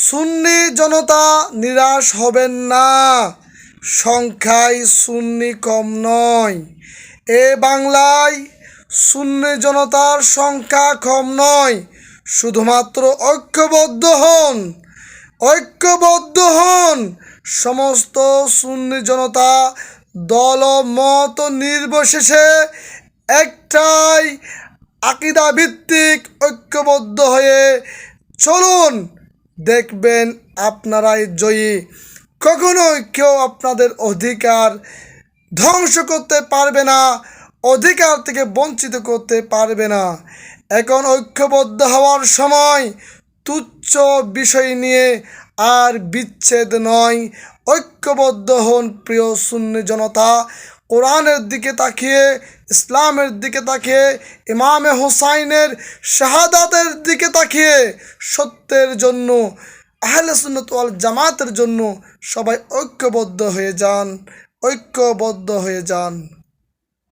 সুন্নি জনতা নিরাশ হবেন না। সংখ্যায় সুন্নি কম নয়। এ বাংলায় সুন্নি জনতার সংখ্যা কম নয়। শুধুমাত্র ঐক্যবদ্ধ হন ঐক্যবদ্ধ হন সমস্ত সুন্নি জনতা। দল মত নির্বিশেষে একটাই আকিদা ভিত্তিক ঐক্যবদ্ধ হয়ে চলুন দেখবেন আপনারাই জয়ী। কখনোই কেউ আপনাদের অধিকার ধ্বংস করতে পারবে না, অধিকার থেকে বঞ্চিত করতে পারবে না। এখন ঐক্যবদ্ধ হওয়ার সময় তুচ্ছ বিষয় নিয়ে আর বিচ্ছেদ নয়। ঐক্যবদ্ধ হন প্রিয় শূন্য জনতা কোরআনের দিকে তাকিয়ে, ইসলামের দিকে তাকিয়ে, ইমামে হুসাইনের শাহাদাতের দিকে তাকিয়ে সত্যের জন্য, আহলে সুন্নত ওয়াল জামাতের জন্য সবাই ঐক্যবদ্ধ হয়ে যান, ঐক্যবদ্ধ হয়ে যান।